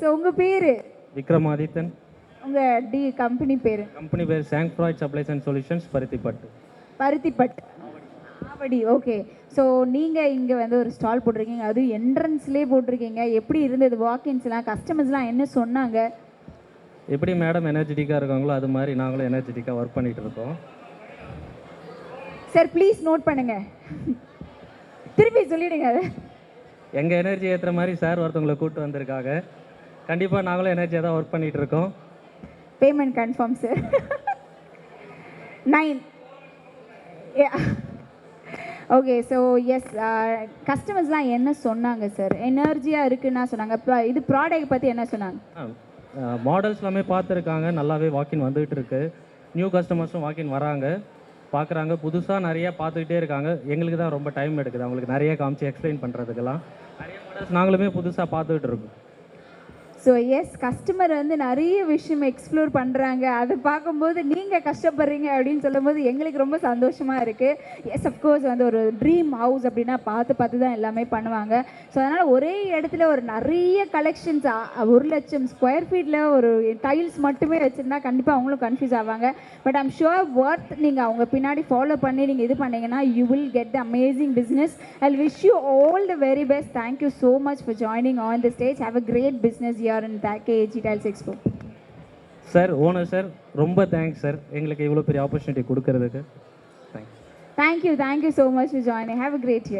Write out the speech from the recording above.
So உங்கள் பேர்? விக்ரமாதித்தன். உங்கள் டி கம்பெனி பேர்? கம்பெனி பேர் சாங்க்ராய்ட் supplies and solutions Paruthipattu. Paruthipattu. Avadi okay. So நீங்கள் இங்கே வந்து ஒரு ஸ்டால் போட்டிருக்கீங்க. அதுவும் என்ட்ரன்ஸ்லேயே போட்டிருக்கீங்க. எப்படி இருந்தது? வாக்கின்ஸ்லாம் கஸ்டமர்ஸ்லாம் என்ன சொன்னாங்க? எப்படி மேடம் எனர்ஜெட்டிக்காக இருக்காங்களோ அது மாதிரி நாங்களும் எனர்ஜெட்டிக்காக ஒர்க் பண்ணிட்டு இருக்கோம். சார் ப்ளீஸ் நோட் பண்ணுங்க. திருப்பி சொல்லிடுங்க. அதை எங்கள் எனர்ஜி ஏற்றுற மாதிரி சார் ஒருத்தவங்களை கூப்பிட்டு வந்திருக்காங்க. கண்டிப்பாக நாங்களும் எனர்ஜியாக தான் ஒர்க் பண்ணிட்டு இருக்கோம் payment confirm sir nine okay so yes கஸ்டமர்ஸ்லாம் என்ன சொன்னாங்க சார் எனர்ஜியாக இருக்குன்னா சொன்னாங்க. இப்போ இது ப்ராடக்ட் பற்றி என்ன சொன்னாங்க? மாடல்ஸ் எல்லாமே பார்த்துருக்காங்க. நல்லாவே வாக்கின் வந்துகிட்டு இருக்கு நியூ கஸ்டமர்ஸும் வாக்கின் வராங்க. பார்க்குறாங்க. புதுசாக நிறைய பார்த்துக்கிட்டே இருக்காங்க. எங்களுக்கு தான் ரொம்ப டைம் எடுக்குது. அவங்களுக்கு நிறைய காமிச்சு எக்ஸ்பிளைன் பண்ணுறதுக்கெல்லாம் நிறைய மாடல்ஸ் நாங்களுமே புதுசாக பார்த்துக்கிட்டு இருக்கோம் ஸோ எஸ் கஸ்டமர் வந்து நிறைய விஷயம் எக்ஸ்ப்ளோர் பண்ணுறாங்க அதை பார்க்கும்போது நீங்கள் கஷ்டப்படுறீங்க அப்படின்னு சொல்லும்போது எங்களுக்கு ரொம்ப சந்தோஷமாக இருக்குது எஸ் அஃப்கோர்ஸ் வந்து ஒரு ட்ரீம் ஹவுஸ் அப்படின்னா பார்த்து பார்த்து தான் எல்லாமே பண்ணுவாங்க. ஸோ அதனால் ஒரே இடத்துல ஒரு நிறைய கலெக்ஷன்ஸ் ஒரு லட்சம் ஸ்கொயர் ஃபீட்டில் ஒரு டைல்ஸ் மட்டுமே வச்சுருந்தா கண்டிப்பாக அவங்களும் கன்ஃபியூஸ் ஆவாங்க. பட் ஐம் ஷுர் ஒர்த் நீங்கள் அவங்க பின்னாடி ஃபாலோ பண்ணி நீங்கள் இது பண்ணீங்கன்னா you will get the amazing business I wish you all the very best thank you so much for joining on the stage have a great business year in KAG tiles expo sir owner sir ரொம்ப thanks sir எங்களுக்கு இவ்வளோ பெரிய opportunity கொடுக்கறதுக்கு thanks Thank you. Thank you so much for joining. Have a great year.